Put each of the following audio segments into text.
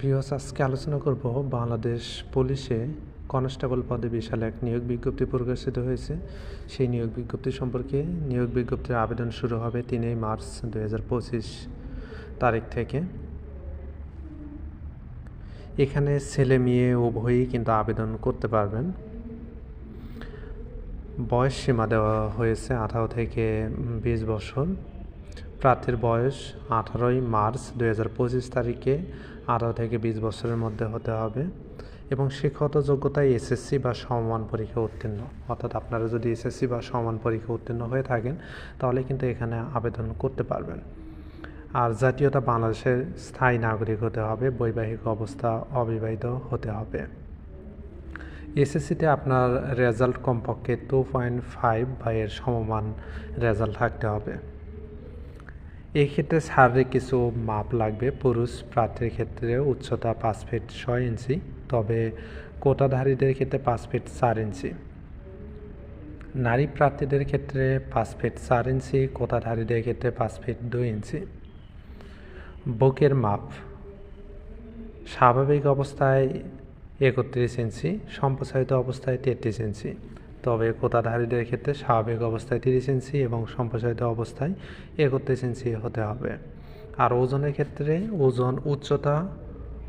ভিওস আজকে আলোচনা করব বাংলাদেশ পুলিশে কনস্টেবল পদে বিশাল এক নিয়োগ বিজ্ঞপ্তি প্রকাশিত হয়েছে। সেই নিয়োগ বিজ্ঞপ্তি সম্পর্কে নিয়োগ বিজ্ঞপ্তির আবেদন শুরু হবে তিনই মার্চ দু হাজার পঁচিশ তারিখ থেকে। এখানে ছেলে, মেয়ে উভয়ই কিন্তু আবেদন করতে পারবেন। বয়স সীমা দেওয়া হয়েছে আঠারো থেকে বিশ বছর। প্রার্থীর বয়স আঠারোই মার্চ দু হাজার পঁচিশ তারিখে আঠারো থেকে বিশ বছরের মধ্যে হতে হবে এবং শিক্ষাগত যোগ্যতায় এসএসসি বা সমমান পরীক্ষা উত্তীর্ণ। অর্থাৎ আপনারা যদি এসএসসি বা সমান পরীক্ষা উত্তীর্ণ হয়ে থাকেন, তাহলে কিন্তু এখানে আবেদন করতে পারবেন। আর জাতীয়তা বাংলাদেশের স্থায়ী নাগরিক হতে হবে, বৈবাহিক অবস্থা অবিবাহিত হতে হবে। এসএসসিতে আপনার রেজাল্ট কমপক্ষে টু পয়েন্ট ফাইভ বা এর সমমান রেজাল্ট থাকতে হবে। এই ক্ষেত্রে শারীরিক কিছু মাপ লাগবে, পুরুষ প্রার্থীর ক্ষেত্রে উচ্চতা পাঁচ ফিট ছয় ইঞ্চি, তবে কোটাধারীদের ক্ষেত্রে পাঁচ ফিট চার ইঞ্চি। নারী প্রার্থীদের ক্ষেত্রে পাঁচ ফিট চার ইঞ্চি, কোটাধারীদের ক্ষেত্রে পাঁচ ফিট দুই ইঞ্চি। বুকের মাপ, স্বাভাবিক অবস্থায় একত্রিশ ইঞ্চি, সম্প্রসারিত অবস্থায় তেত্রিশ ইঞ্চি। তবে কোতাধারীদের ক্ষেত্রে স্বাভাবিক অবস্থায় তিরিশ ইঞ্চি এবং সম্প্রসারিত অবস্থায় একত্রিশ ইঞ্চি হতে হবে। আর ওজনের ক্ষেত্রে ওজন উচ্চতা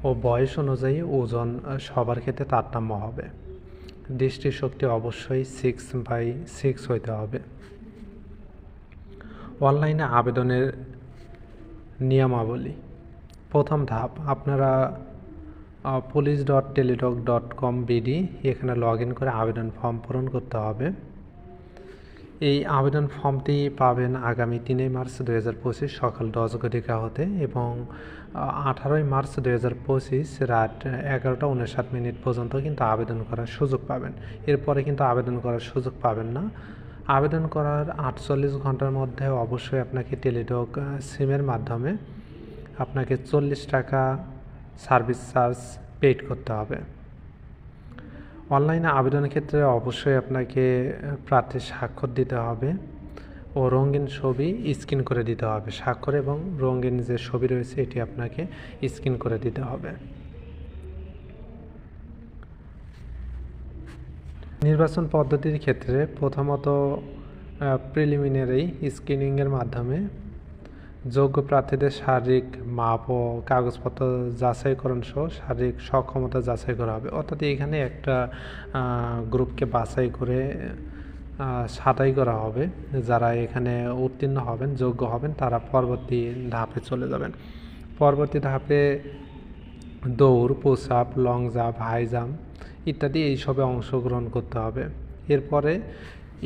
ও বয়স অনুযায়ী ওজন সবার ক্ষেত্রে তারতম্য হবে। দৃষ্টিশক্তি অবশ্যই সিক্স বাই সিক্স হইতে হবে। অনলাইনে আবেদনের নিয়মাবলী। প্রথম ধাপ, আপনারা police dot Teletalk dot com BD এখানে লগ ইন করে আবেদন ফর্ম পূরণ করতে হবে। এই আবেদন ফর্মটি পাবেন আগামী তিনই মার্চ দু হাজার পঁচিশ সকাল দশ ঘটিকা হতে এবং আঠারোই মার্চ দু হাজার পঁচিশ রাত এগারোটা উনষাট মিনিট পর্যন্ত কিন্তু আবেদন করার সুযোগ পাবেন। এরপরে কিন্তু আবেদন করার সুযোগ পাবেন না। আবেদন করার আটচল্লিশ ঘণ্টার মধ্যে অবশ্যই আপনাকে টেলিটক সিমের মাধ্যমে আপনাকে চল্লিশ টাকা সার্ভিস চার্জ পেড করতে হবে। অনলাইনে আবেদনের ক্ষেত্রে অবশ্যই আপনাকে প্রার্থীর স্বাক্ষর দিতে হবে ও রঙিন ছবি স্ক্রিন করে দিতে হবে। স্বাক্ষর এবং রঙিন যে ছবি রয়েছে, এটি আপনাকে স্ক্রিন করে দিতে হবে। নির্বাচন পদ্ধতির ক্ষেত্রে প্রথমত প্রিলিমিনারি স্ক্রিনিংয়ের মাধ্যমে যোগ্য প্রার্থীদের শারীরিক মাপ ও কাগজপত্র যাচাইকরণ সহ শারীরিক সক্ষমতা যাচাই করা হবে। অর্থাৎ এখানে একটা গ্রুপকে বাছাই করে সাদাই করা হবে। যারা এখানে উত্তীর্ণ হবেন, যোগ্য হবেন, তারা পরবর্তী ধাপে চলে যাবেন। পরবর্তী ধাপে দৌড় push up long jump high jump ইত্যাদি এইসবে অংশগ্রহণ করতে হবে। এরপরে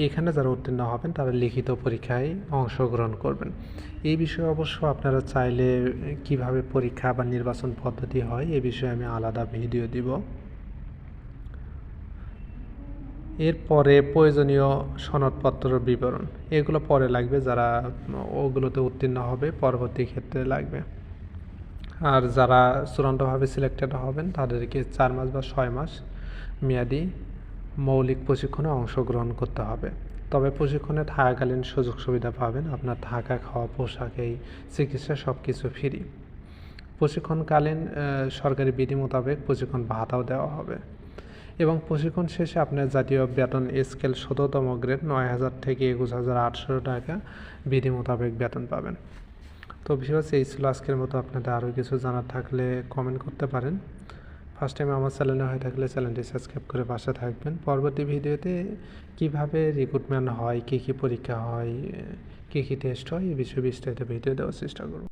এখানে যারা উত্তীর্ণ হবেন, তারা লিখিত পরীক্ষায় অংশগ্রহণ করবেন। এই বিষয়ে অবশ্য আপনারা চাইলে কীভাবে পরীক্ষা বা নির্বাচন পদ্ধতি হয়, এ বিষয়ে আমি আলাদা ভিডিও দিব। এরপরে প্রয়োজনীয় সনদপত্র বিবরণ, এগুলো পরে লাগবে, যারা ওগুলোতে উত্তীর্ণ হবে, পরবর্তী ক্ষেত্রে লাগবে। আর যারা চূড়ান্তভাবে সিলেক্টেড হবেন, তাদেরকে চার মাস বা ছয় মাস মেয়াদি মৌলিক প্রশিক্ষণে অংশগ্রহণ করতে হবে। তবে প্রশিক্ষণে থাকাকালীন সুযোগ সুবিধা পাবেন আপনার থাকা, খাওয়া, পোশাক, এই চিকিৎসা সব কিছু ফ্রি। প্রশিক্ষণকালীন সরকারি বিধি মোতাবেক প্রশিক্ষণ ভাতাও দেওয়া হবে। এবং প্রশিক্ষণ শেষে আপনার জাতীয় বেতন স্কেল শততম গ্রেড নয় হাজার থেকে একুশ হাজার আটশো টাকা বিধি মোতাবেক বেতন পাবেন। তো বিশেষ এই ছিল আজকের মতো। আপনাদের আরও কিছু জানার থাকলে কমেন্ট করতে পারেন। ফার্স্ট টাইম আমার চ্যানেলে হয়ে থাকলে চ্যানেলটি সাবস্ক্রাইব করে পাশে থাকবেন। পরবর্তী ভিডিওতে কীভাবে রিক্রুটমেন্ট হয়, কী কী পরীক্ষা হয়, কী কী টেস্ট হয়, এই বিষয়ে বিস্তারিত ভিডিও দেওয়ার চেষ্টা করব।